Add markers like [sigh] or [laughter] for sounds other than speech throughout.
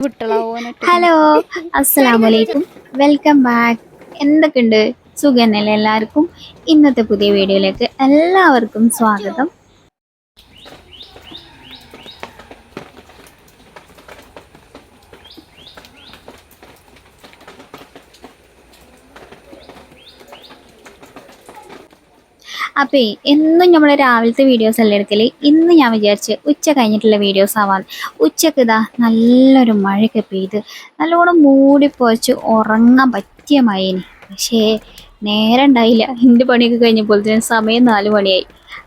Hello അസ്സലാമു അലൈക്കും welcome back. എന്തൊക്കെയുണ്ട്? സുഖന്നല്ലേ എല്ലാവർക്കും? ഇന്നത്തെ പുതിയ വീഡിയോയിലേക്ക് എല്ലാവർക്കും സ്വാഗതം. അപ്പേ എന്നും നമ്മൾ രാവിലത്തെ വീഡിയോസ് അല്ലേ എടുക്കൽ? ഇന്ന് ഞാൻ വിചാരിച്ച് ഉച്ച കഴിഞ്ഞിട്ടുള്ള വീഡിയോസ് ആവാൻ. ഉച്ചയ്ക്ക് ഇതാ നല്ലൊരു മഴയൊക്കെ പെയ്ത് നല്ലോണം മൂടിപ്പോച്ച് ഉറങ്ങാൻ പറ്റിയ മഴേനി. പക്ഷേ നേരം ഉണ്ടായില്ല. എന്റെ പണിയൊക്കെ കഴിഞ്ഞപ്പോഴത്തേനും സമയം നാല് മണിയായി.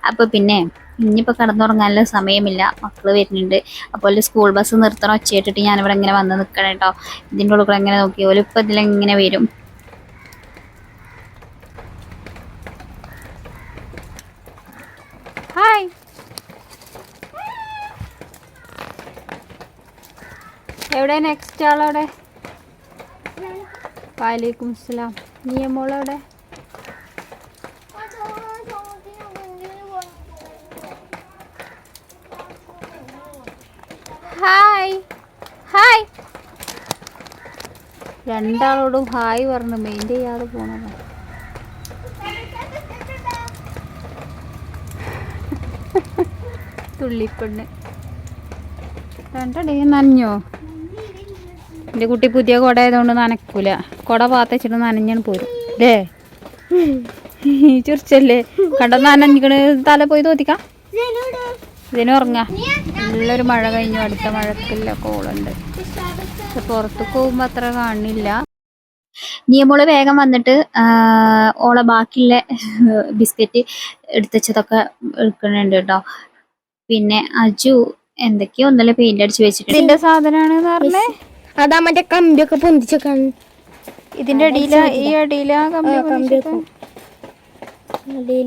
അപ്പോൾ പിന്നെ ഇനിയിപ്പോൾ കിടന്നുറങ്ങാനുള്ള സമയമില്ല. മക്കൾ വരുന്നുണ്ട്. അപ്പോൾ സ്കൂൾ ബസ് നിർത്തണം. ഒച്ചയിട്ടിട്ട് ഞാനിവിടെ ഇങ്ങനെ വന്ന് നിൽക്കണം കേട്ടോ ഇതിന്റെ ഉള്ളിൽ ഇങ്ങനെ നോക്കി. ഓൽ ഇതിലിങ്ങനെ ഇതിലെങ്ങനെ വരും ഹായ് എവിടെ നെക്സ്റ്റ് ആളവിടെ? വാലേക്കും സ്ലാം നീ മോളെവിടെ? ഹായ് ഹായ് രണ്ടാളോടും ഹായ് പറഞ്ഞു. മെയിൻ ചെയ്യാതെ പോണത്. തുള്ളിപ്പെണ്ണ്. രണ്ടടേ നനഞ്ഞോ? എന്റെ കുട്ടി പുതിയ കുട ആയതുകൊണ്ട് നനക്കൂല. കുട പാത്തച്ചിട്ട് നനഞ്ഞാണ് പോരും. അല്ലേ ചുരിച്ചല്ലേ കണ്ട നനഞ്ഞിക്കണ്? തല പോയി തോത്തിക്കാം. ഇതിന് ഉറങ്ങ. നല്ലൊരു മഴ കഴിഞ്ഞു. അടുത്ത മഴക്കില്ല കോളുണ്ട്. പക്ഷെ പുറത്ത് പോകുമ്പോൾ അത്ര കാണില്ല. നിയമോൾ വേഗം വന്നിട്ട് ഓളെ ബാക്കിയുള്ള ബിസ്ക്കറ്റ് എടുത്തച്ചതൊക്കെ എടുക്കുന്നുണ്ട് കേട്ടോ. പിന്നെ അജു എന്തൊക്കെയോ ഒന്നല്ല പെയിന്റ് അടിച്ച് വെച്ചിട്ടുണ്ട് ഇതിന്റെ സാധനമാണ് പറഞ്ഞേ? അതാ മറ്റേ കമ്പിയൊക്കെ പൊന്തിച്ചൊക്കെ ഇതിന്റെ അടിയില ഈ അടിയില പൊന്തിച്ചിട്ട്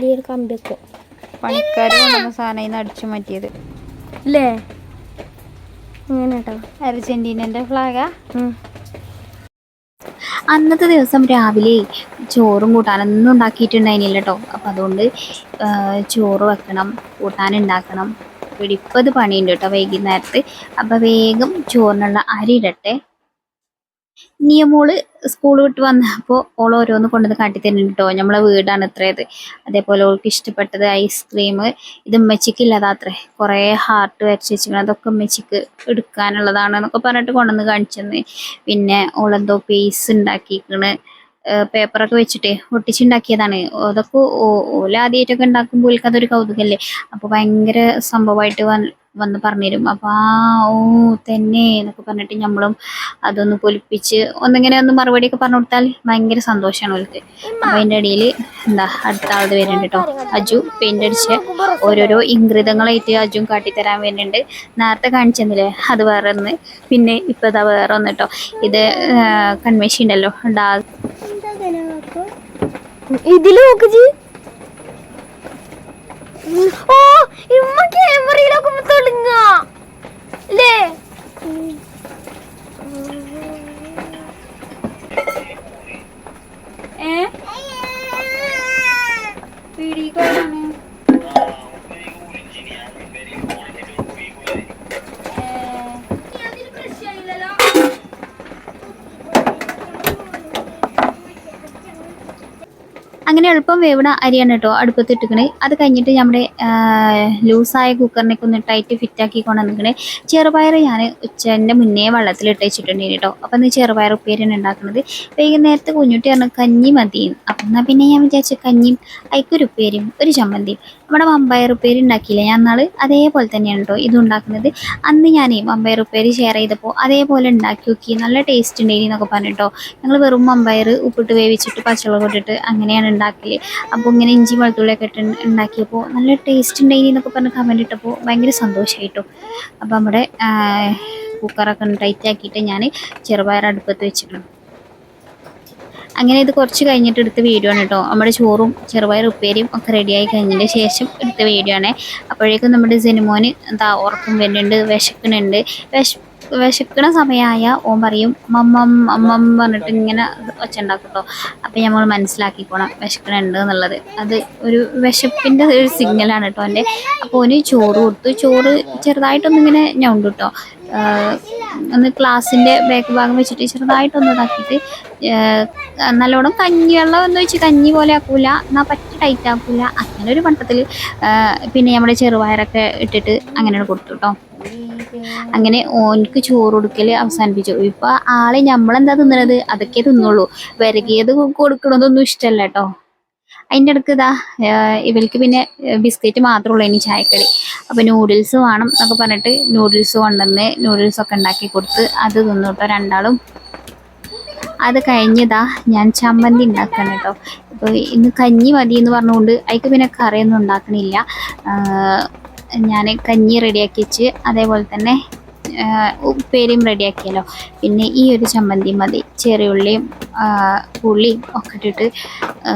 ഒരു കമ്പിയൊക്കെ. പണിക്കാര് സാധനം അടിച്ചു മാറ്റിയത്. അല്ലേ അങ്ങനെ കേട്ടോ അർജന്റീനന്റെ ഫ്ലാഗാ അന്നത്തെ ദിവസം രാവിലെ ചോറും കൂട്ടാനൊന്നും ഉണ്ടാക്കിയിട്ടുണ്ടായിരുന്നില്ല കേട്ടോ അപ്പം അതുകൊണ്ട് ചോറ് വെക്കണം കൂട്ടാൻ ഉണ്ടാക്കണം ഇത് പണിയുണ്ട് കേട്ടോ വൈകുന്നേരത്ത്. അപ്പോൾ വേഗം ചോറിനുള്ള അരി ഇടട്ടെ. നിയമോൾ സ്കൂൾ വിട്ട് വന്നപ്പോൾ ഓൾ ഓരോന്ന് കൊണ്ടുവന്ന് കാട്ടി തരുന്നുണ്ട് കേട്ടോ. നമ്മളെ വീടാണ് ഇത്രയത് അതേപോലെ ഓൾക്ക് ഇഷ്ടപ്പെട്ടത് ഐസ്ക്രീം ഇത് ഉമ്മച്ചിക്ക് ഇല്ലതാത്രേ. കുറേ ഹാർട്ട് വരച്ച് വെച്ചിരിക്കണം അതൊക്കെ ഉമ്മച്ചിക്ക് എടുക്കാനുള്ളതാണ് എന്നൊക്കെ പറഞ്ഞിട്ട് കൊണ്ടുവന്ന് കാണിച്ചെന്ന്. പിന്നെ ഓളെന്തോ പേസ് ഉണ്ടാക്കിക്കണ് പേപ്പറൊക്കെ വെച്ചിട്ട് ഒട്ടിച്ചുണ്ടാക്കിയതാണ്. അതൊക്കെ ഓല ആദ്യമായിട്ടൊക്കെ ഉണ്ടാക്കുമ്പോൾ ഓൽക്ക് അതൊരു കൗതുകല്ലേ? അപ്പോൾ ഭയങ്കര സംഭവമായിട്ട് വന്ന് പറഞ്ഞുതരും അപ്പോൾ ആ ഓ തന്നെ എന്നൊക്കെ പറഞ്ഞിട്ട് നമ്മളും അതൊന്ന് പൊലിപ്പിച്ച് ഒന്നിങ്ങനെ ഒന്ന് മറുപടിയൊക്കെ പറഞ്ഞു കൊടുത്താൽ ഭയങ്കര സന്തോഷമാണ് ഓൾക്ക് അപ്പോൾ അതിന്റെ ഇടയിൽ എന്താ അടുത്ത ആളത് വരുന്നുണ്ട് കേട്ടോ അജു പെയിന്റ് അടിച്ച് ഓരോരോ ഇംഗ്രിതങ്ങളായിട്ട് അജു കാട്ടിത്തരാൻ വരുന്നുണ്ട്. നേരത്തെ കാണിച്ചെന്നില്ലേ? അത് വേറെ ഒന്ന് പിന്നെ ഇപ്പോൾ ഇതാ വേറെ ഒന്ന് കേട്ടോ ഇത് കൺമേശി ഉണ്ടല്ലോ. ഡാ ഇതിൽ നോക്ക് അങ്ങനെ എളുപ്പം വേവണ അരിയാണ് കേട്ടോ അടുപ്പത്ത് ഇട്ടിക്കണേ അത് കഴിഞ്ഞിട്ട് നമ്മുടെ ലൂസായ കുക്കറിനൊക്കെ ഒന്ന് ടൈറ്റ് ഫിറ്റാക്കി കൊണ്ടുവന്നിക്കണേ ചെറുപയർ ഞാൻ ഉച്ചന്റെ മുന്നേ വെള്ളത്തിലിട്ട് വെച്ചിട്ടുണ്ടായിരുന്നു കേട്ടോ. അപ്പം ഇന്ന് ചെറുപയർ ഉപ്പേരിയാണ് ഉണ്ടാക്കുന്നത്. വൈകുന്നേരത്തെ കുഞ്ഞുട്ടി പറഞ്ഞു കഞ്ഞി മതിയും അപ്പം എന്നാൽ പിന്നെ ഞാൻ വിചാരിച്ചു കഞ്ഞിയും അയക്കൊരു ഉപ്പേരിയും ഒരു ചമ്മന്തിയും നമ്മുടെ വമ്പയർ ഉപ്പേരി ഉണ്ടാക്കിയില്ല? ഞാൻ നാൾ അതേപോലെ തന്നെയാണ് കേട്ടോ ഇത് ഉണ്ടാക്കുന്നത്. അന്ന് ഞാൻ വമ്പയർ ഉപ്പേരി ഷെയർ ചെയ്തപ്പോൾ അതേപോലെ ഉണ്ടാക്കി നോക്കി. നല്ല ടേസ്റ്റ് ഉണ്ടായിരുന്നു എന്നൊക്കെ പറഞ്ഞിട്ടോ ഞങ്ങൾ വെറും വമ്പയർ ഉപ്പിട്ട് വേവിച്ചിട്ട് പച്ചവെള്ളം കൊണ്ടിട്ട് അങ്ങനെയാണ് ഉണ്ടാക്കൽ. അപ്പോൾ ഇങ്ങനെ ഇഞ്ചി വെളുത്തുള്ളിയൊക്കെ ഇട്ട് ഉണ്ടാക്കിയപ്പോൾ നല്ല ടേസ്റ്റ് ഉണ്ടായി എന്നൊക്കെ പറഞ്ഞ് കമന്റ് ഇട്ടപ്പോൾ ഭയങ്കര സന്തോഷമായിട്ടോ അപ്പോൾ നമ്മുടെ കുക്കറൊക്കെ ടൈറ്റ് ആക്കിയിട്ട് ഞാൻ ചെറുപയർ അടുപ്പത്ത് വെച്ചിട്ടുണ്ട്. അങ്ങനെ ഇത് കുറച്ച് കഴിഞ്ഞിട്ട് എടുത്ത വീഡിയോ ആണ് കേട്ടോ നമ്മുടെ ചോറും ചെറുപയർ ഉപ്പേരിയും ഒക്കെ റെഡിയായി കഴിഞ്ഞതിന് ശേഷം എടുത്ത വീഡിയോ ആണ്. അപ്പോഴേക്കും നമ്മുടെ ജനുമോന് എന്താ ഉറക്കം വരുന്നുണ്ട് വിശക്കുന്നുണ്ട്. വിശ വിശക്കണ സമയമായ ഓൻ പറയും മമ്മം അമ്മം പറഞ്ഞിട്ട് ഇങ്ങനെ ഒച്ച അപ്പം നമ്മൾ മനസ്സിലാക്കിക്കോണം വിശക്കണുണ്ട് എന്നുള്ളത്. അത് ഒരു വിശപ്പിന്റെ ഒരു സിഗ്നലാണ് കേട്ടോ എന്റെ അപ്പോൾ ഓന് ചോറ് കൊടുത്തു. ചോറ് ചെറുതായിട്ടൊന്നിങ്ങനെ ഞണ്ട് കേട്ടോ ഒന്ന് ക്ലാസ്സിന്റെ ബാക്ക് ഭാഗം വെച്ചിട്ട് ചെറുതായിട്ടൊന്ന് ഇതാക്കിയിട്ട് നല്ലോണം കഞ്ഞിവെള്ളം എന്ന് വെച്ച് കഞ്ഞി പോലെ ആക്കൂല. എന്നാൽ പറ്റി ടൈറ്റ് ആക്കൂല. അങ്ങനെ ഒരു മട്ടത്തിൽ പിന്നെ നമ്മുടെ ചെറുപയറൊക്കെ ഇട്ടിട്ട് അങ്ങനെയാണ് കൊടുത്തു കേട്ടോ അങ്ങനെ ഓൻക്ക് ചോറ് കൊടുക്കൽ അവസാനിപ്പിച്ചു. ഇപ്പൊ ആളെ നമ്മളെന്താ തിന്നണത്? അതൊക്കെ തിന്നുള്ളൂ വിരകിയത് കൊടുക്കണതൊന്നും ഇഷ്ടമല്ല കേട്ടോ അതിന്റെ ഇടയ്ക്ക് ഇതാ ഇവർക്ക് പിന്നെ ബിസ്ക്കറ്റ് മാത്രമേ ഉള്ളൂ ഇനി ചായക്കടി. അപ്പോൾ നൂഡിൽസ് വേണം എന്നൊക്കെ പറഞ്ഞിട്ട് നൂഡിൽസ് കൊണ്ടുവന്ന് നൂഡിൽസ് ഒക്കെ ഉണ്ടാക്കി കൊടുത്ത് അത് തിന്നു കേട്ടോ രണ്ടാളും. അത് കഴിഞ്ഞതാ ഞാൻ ചമ്മന്തി ഉണ്ടാക്കണം കേട്ടോ ഇപ്പോൾ ഇന്ന് കഞ്ഞി മതി എന്ന് പറഞ്ഞുകൊണ്ട് അതിക്ക് പിന്നെ കറിയൊന്നും ഉണ്ടാക്കണില്ല. ഞാൻ കഞ്ഞി റെഡിയാക്കി വെച്ച് അതേപോലെ തന്നെ ഉപ്പേരിയും റെഡിയാക്കിയല്ലോ. പിന്നെ ഈ ഒരു ചമ്മന്തി മതി. ചെറിയുള്ളിയും ഉള്ളിയും ഒക്കെ ഇട്ടിട്ട്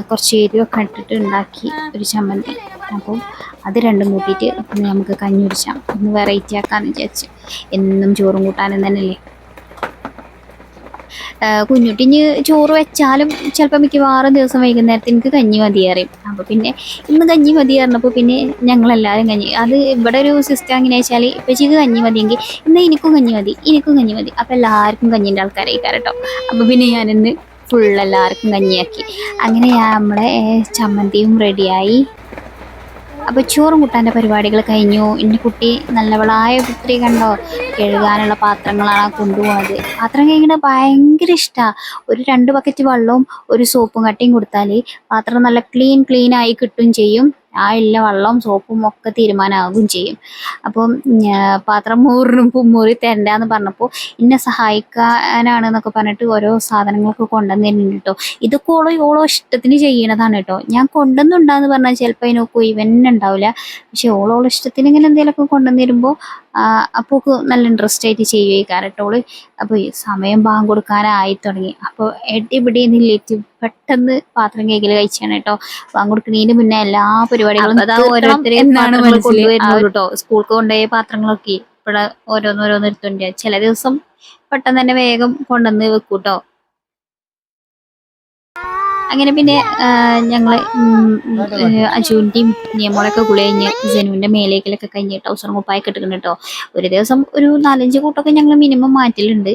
കുറച്ച് കുറച്ച് എരിവൊക്കെ ഇട്ടിട്ട് ഉണ്ടാക്കി ഒരു ചമ്മന്തി. അപ്പം അത് രണ്ടും കൂട്ടിയിട്ട് നമുക്ക് കഞ്ഞി കുടിച്ചാം. ഒന്ന് വെറൈറ്റി ആക്കാമെന്ന് വിചാരിച്ചു. എന്നും ചോറും കൂട്ടാനും തന്നെയല്ലേ? കുഞ്ഞുട്ടിഞ്ഞ് ചോറ് വെച്ചാലും ചിലപ്പോൾ മിക്കവാറും ദിവസം വൈകുന്നേരത്തെ എനിക്ക് കഞ്ഞി മതിയേറിയും അപ്പോൾ പിന്നെ ഇന്ന് കഞ്ഞി മതി പറഞ്ഞപ്പോൾ പിന്നെ ഞങ്ങളെല്ലാവരും കഞ്ഞി അത് ഇവിടെ ഒരു സിസ്റ്റം എങ്ങനെ വെച്ചാൽ ഇപ്പച്ചിക്ക് കഞ്ഞി മതിയെങ്കിൽ ഇന്ന് എനിക്കും കഞ്ഞി മതി എനിക്കും കഞ്ഞി മതി. അപ്പോൾ എല്ലാവർക്കും കഞ്ഞിന്റെ ആൾക്കാരായി കേട്ടോ അപ്പോൾ പിന്നെ ഞാനിന്ന് ഫുൾ എല്ലാവർക്കും കഞ്ഞിയാക്കി. അങ്ങനെ നമ്മുടെ ചമ്മന്തിയും റെഡിയായി അപ്പോൾ ചോറും കൂട്ടാന്റെ പരിപാടികൾ കഴിഞ്ഞു. എന്റെ കുട്ടി നല്ലവളായ പുത്രി കണ്ടോ? കഴുകാനുള്ള പാത്രങ്ങളാണ് കൊണ്ടുപോകുന്നത് പാത്രം കഴുകണത് ഭയങ്കര ഇഷ്ടമാണ് ഒരു രണ്ട് ബക്കറ്റ് വെള്ളവും ഒരു സോപ്പും കട്ടിയും കൊടുത്താൽ പാത്രം നല്ല ക്ലീൻ ക്ലീൻ ആയി കിട്ടും ചെയ്യും. ആ എല്ലാ വെള്ളവും സോപ്പും ഒക്കെ തീരുമാനമാകും ചെയ്യും. അപ്പം പാത്രം മൂറിനും മൂറി തരണ്ടെന്ന് പറഞ്ഞപ്പോൾ എന്നെ സഹായിക്കാനാണ് എന്നൊക്കെ പറഞ്ഞിട്ട് ഓരോ സാധനങ്ങളൊക്കെ കൊണ്ടുവന്ന് തരുന്നുണ്ട് കേട്ടോ. ഇതൊക്കെ ഓളോ ഓളോ ഇഷ്ടത്തിന് ചെയ്യണതാണ് കേട്ടോ. ഞാൻ കൊണ്ടുവന്നുണ്ടാന്ന് പറഞ്ഞാൽ ചിലപ്പോൾ അതിനൊക്കെ ഇവൻ ഉണ്ടാവില്ല. പക്ഷെ ഓളോളോ ഇഷ്ടത്തിന് ഇങ്ങനെ എന്തെങ്കിലുമൊക്കെ കൊണ്ടുവന്ന് അപ്പോൾ നല്ല ഇൻട്രസ്റ്റ് ആയിട്ട് ചെയ്യുകയും കാരട്ടോൾ അപ്പോൾ സമയം ബാങ്ക് കൊടുക്കാനായി തുടങ്ങി. അപ്പോൾ എടിപിടി നില്ലിട്ട് പെട്ടെന്ന് പാത്രം കേക്കിൽ കഴിച്ചാണ് കേട്ടോ. ബാങ്ക് കൊടുക്കുന്നതിന് മുന്നേ എല്ലാ പരിപാടികളും കൊണ്ടുവരുന്നത്. കേട്ടോ സ്കൂൾക്ക് കൊണ്ടുപോയ പാത്രങ്ങളൊക്കെ ഇവിടെ ഓരോന്നോരോന്ന് എടുത്തുണ്ട് ചില ദിവസം പെട്ടെന്ന് തന്നെ വേഗം കൊണ്ടുവന്ന് വെക്കൂട്ടോ. കേട്ടോ അങ്ങനെ പിന്നെ ഞങ്ങൾ ഞങ്ങൾ ഉം, ഉം, അജുവിന്റെയും നിയമോളൊക്കെ കുളി കഴിഞ്ഞ് ജനുവിന്റെ മേലേക്കലൊക്കെ കഴിഞ്ഞ് ടൗസർ കുപ്പായൊക്കെ ഇട്ടിട്ടുണ്ട് കേട്ടോ ഒരു ദിവസം ഒരു നാലഞ്ച് കൂട്ടൊക്കെ ഞങ്ങൾ മിനിമം മാറ്റലുണ്ട്.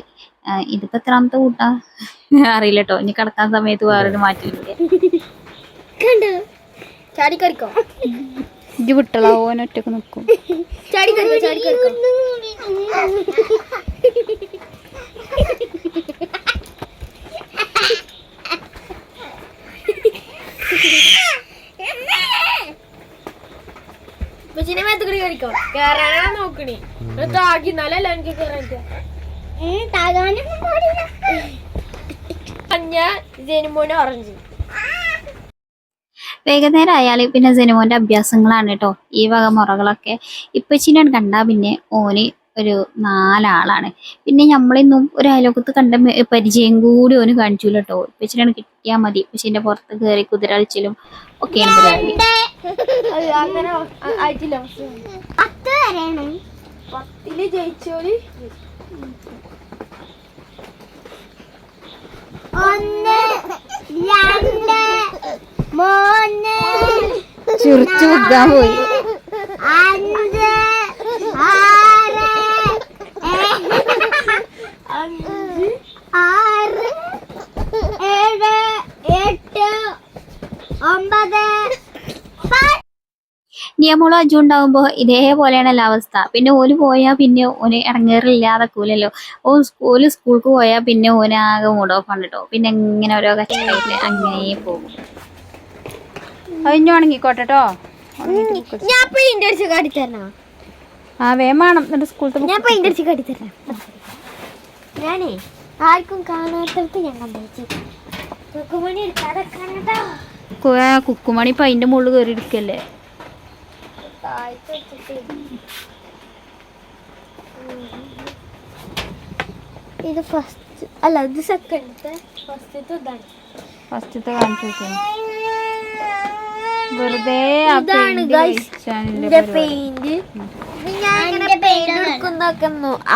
ഇതിപ്പോ എത്രാമത്തെ കൂട്ടാ? അറിയില്ല കേട്ടോ ഇനി കിടക്കാൻ സമയത്ത് വേറൊരു മാറ്റലുണ്ട്. ഇജ്ജ് വിട്ടളാ ഓൻ ഒറ്റയ്ക്ക് നിൽക്കും ചാടിക്കറിക്കോ [laughs] പക്ഷേ മേത്തുകൂടി ഓറഞ്ച് വൈകുന്നേരം ആയാൽ പിന്നെ സിനിമോന്റെ അഭ്യാസങ്ങളാണ് കേട്ടോ ഈ വക മുറകളൊക്കെ ഇപ്പച്ചിനെ കണ്ടാ പിന്നെ ഓന് ഒരു നാലാളാണ്. പിന്നെ നമ്മളിന്നും ഒരു അയലോക്കത്ത് കണ്ട പരിചയം കൂടി ഓന് കാണിച്ചു കേട്ടോ ഇപ്പച്ചിനാണ് കിട്ടിയാൽ മതി. ഇപ്പച്ചിന്റെ പുറത്ത് കയറി കുതിര കളിച്ചിലും ഒക്കെയാണ് പരിപാടി പത്തിൽ ജയിച്ചോളി ഒന്ന് രണ്ട് മൂന്ന് ചുരുച്ചു പോയി. നിയമോളും അജു ഉണ്ടാകുമ്പോൾ ഇതേപോലെയാണല്ലോ അവസ്ഥ. പിന്നെ ഓൽ പോയാൽ പിന്നെ ഓന് ഇറങ്ങേറില്ലാതെ കൂലല്ലോ ഓ ഓൽ സ്കൂൾക്ക് പോയാൽ പിന്നെ ഓന് ആകെ മൂഡ് ഓഫ് ആണ് കേട്ടോ പിന്നെ ഇങ്ങനെ ഓരോ കച്ചവടമായിട്ട് അങ്ങനെ പോകും. കഴിഞ്ഞുണങ്ങിക്കോട്ടെ കേട്ടോ ഞാൻ പെയിന്റ് അടിച്ച് കാട്ടിത്തരണ? ആ വേം വേണം. എന്നിട്ട് സ്കൂളത്തെ ഞാൻ പെയിന്റ് അടിച്ച് കാട്ടിത്തരണം? ഞാനേ ആർക്കും കാണാത്തടത്ത് ഞാൻ കണ്ടുവച്ചു കുക്കുമണി എടുക്കാതെ കാണാട്ടോ കുക്കുമണി ഇപ്പൊ അതിന്റെ മുകളിൽ കയറി ഇരിക്കല്ലേ താഴത്ത് വെച്ചിട്ട് ഇത് ഫസ്റ്റ് അല്ല ഇത് സെക്കൻഡത്തെ ഫസ്റ്റത്തെ ഇതാണ്. ഫസ്റ്റത്തെ കാണിച്ചു വെറുതെ. പെയിന്റ് എടുക്കുന്നൊക്കെ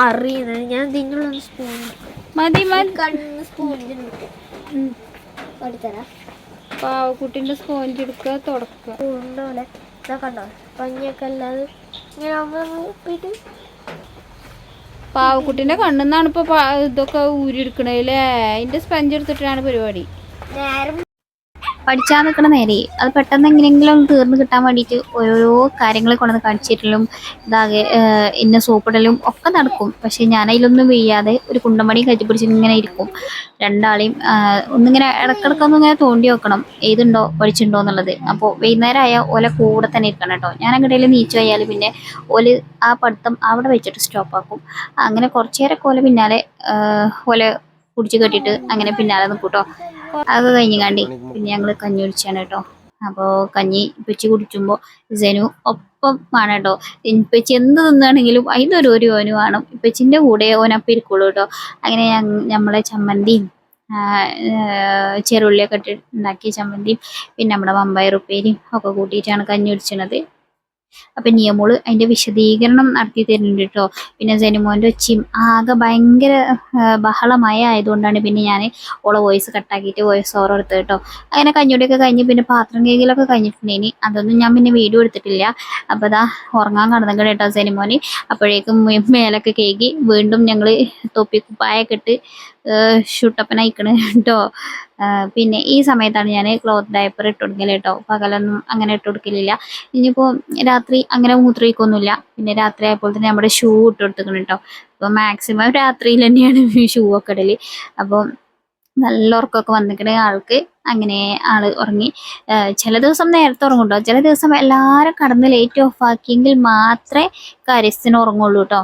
അറിയുന്നത് ഞാൻ ഇതിനുള്ള സ്പൂൺ മതി മതി. കണ്ണ് സ്പൂണിൽ എടുത്തരാ. പാവക്കുട്ടിന്റെ സ്പോഞ്ച് എടുക്കുക തുടക്കുക കണ്ടോ? അല്ലാതെ ഇങ്ങനെ പാവക്കുട്ടിന്റെ കണ്ണെന്നാണ് ഇപ്പൊ ഇതൊക്കെ ഊരിയെടുക്കണേ അല്ലേ? അതിന്റെ സ്പഞ്ച് എടുത്തിട്ടാണ് പരിപാടി. നേരം പഠിച്ചാൽ നിൽക്കണ നേരെ. അത് പെട്ടെന്ന് എങ്ങനെയെങ്കിലും തീർന്നു കിട്ടാൻ വേണ്ടിയിട്ട് ഓരോരോ കാര്യങ്ങൾ കൊണ്ടുവന്ന് കാണിച്ചിട്ടലും ഇതാകെ ഇന്ന സോപ്പിടലും ഒക്കെ നടക്കും. പക്ഷെ ഞാൻ അതിലൊന്നും വീഴാതെ ഒരു കുണ്ടമണി കയറ്റി പിടിച്ച് ഇങ്ങനെ ഇരിക്കും. രണ്ടാളെയും ഒന്നിങ്ങനെ ഇടക്കിടക്കൊന്നും ഇങ്ങനെ തോണ്ടി വെക്കണം ഏതുണ്ടോ പഠിച്ചിട്ടുണ്ടോ എന്നുള്ളത്. അപ്പോൾ വൈകുന്നേരം ആയാൽ ഓല കൂടെ തന്നെ ഇരിക്കണം കേട്ടോ. ഞാൻ അങ്ങോട്ടേലും നീച്ചു പോയാൽ പിന്നെ ഓൽ ആ പഠിത്തം അവിടെ വെച്ചിട്ട് സ്റ്റോപ്പ് ആക്കും. അങ്ങനെ കുറച്ചേരൊക്കെ ഓല പിന്നാലെ ഓല പിടിച്ച് കെട്ടിയിട്ട് അങ്ങനെ പിന്നാലെ നിൽക്കും കേട്ടോ. അതൊക്കെ കഴിഞ്ഞ് കണ്ടി പിന്നെ ഞങ്ങൾ കഞ്ഞി കുടിച്ചാണ് കേട്ടോ. അപ്പോൾ കഞ്ഞി ഇപ്പച്ചി കുടിക്കുമ്പോൾ ജനു ഒപ്പം ആണ് കേട്ടോ. ഇപ്പച്ചി എന്ത് തിന്നാണെങ്കിലും അതിനൊരു ഒരു ഓനു കാണും ഇപ്പച്ചിന്റെ കൂടെ ഓനപ്പം ഇരിക്കുള്ളൂ കേട്ടോ. അങ്ങനെ നമ്മളെ ചമ്മന്തിയും ചെറുള്ളിയൊക്കെ ഇട്ട് ഉണ്ടാക്കിയ ചമ്മന്തിയും പിന്നെ നമ്മുടെ വമ്പായ ഉപ്പേരിയും ഒക്കെ കൂട്ടിയിട്ടാണ് കഞ്ഞി കുടിച്ചത് അപ്പം നിയമോൾ അതിന്റെ വിശദീകരണം നടത്തി തരുന്നുണ്ട് കേട്ടോ പിന്നെ ജനിമോന്റെ ഒച്ചയും ആകെ ഭയങ്കര ബഹളമായ ആയതുകൊണ്ടാണ് പിന്നെ ഞാൻ ഓളെ വോയിസ് കട്ടാക്കിയിട്ട് വോയിസ് ഓവർ എടുത്തത് കേട്ടോ അങ്ങനെ കഞ്ഞൂടിയൊക്കെ കഴിഞ്ഞ് പിന്നെ പാത്രം കേക്കിലൊക്കെ കഴിഞ്ഞിട്ടുണ്ടെങ്കിൽ അതൊന്നും ഞാൻ പിന്നെ വീഡിയോ എടുത്തിട്ടില്ല. അപ്പോൾ അതാ ഉറങ്ങാൻ കടന്നു കേട്ടോ സെനിമോന്. അപ്പോഴേക്കും മേലൊക്കെ കേകി വീണ്ടും ഞങ്ങൾ തൊപ്പി കുപ്പായൊക്കെ ഇട്ട് ഷൂട്ടപ്പനയക്കണ് കേട്ടോ പിന്നെ ഈ സമയത്താണ് ഞാൻ ക്ലോത്ത് ഡയപ്പർ ഇട്ട് കൊടുക്കൽ കേട്ടോ പകലൊന്നും അങ്ങനെ ഇട്ട് കൊടുക്കലില്ല. ഇനിയിപ്പോൾ രാത്രി അങ്ങനെ മൂത്രിക്കൊന്നുമില്ല പിന്നെ രാത്രി ആയപ്പോൾ തന്നെ നമ്മുടെ ഷൂ ഇട്ട് കൊടുത്തിക്കണം കേട്ടോ അപ്പോൾ മാക്സിമം രാത്രിയിൽ തന്നെയാണ് [laughs] ഷൂ ഒക്കെ ഇടൽ. അപ്പോൾ നല്ല ഉറക്കമൊക്കെ വന്നിക്കണ ആൾക്ക് അങ്ങനെ ആൾ ഉറങ്ങി. ചില ദിവസം നേരത്തെ ഉറങ്ങും ചില ദിവസം എല്ലാവരും കടന്ന് ലേറ്റ് ഓഫ് ആക്കിയെങ്കിൽ മാത്രമേ കാര്യസ്ഥന് ഉറങ്ങുള്ളൂ കേട്ടോ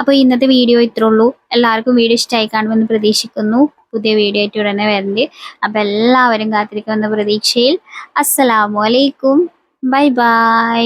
അപ്പോൾ ഇന്നത്തെ വീഡിയോ ഇത്രേ ഉള്ളൂ. എല്ലാവർക്കും വീഡിയോ ഇഷ്ടമായി കാണുമെന്ന് പ്രതീക്ഷിക്കുന്നു. പുതിയ വീഡിയോ ആയിട്ട് ഉടനെ വരുന്നുണ്ട് അപ്പോൾ എല്ലാവരും കാത്തിരിക്കുന്ന പ്രതീക്ഷയിൽ. അസ്സലാമു അലൈക്കും. Bye bye.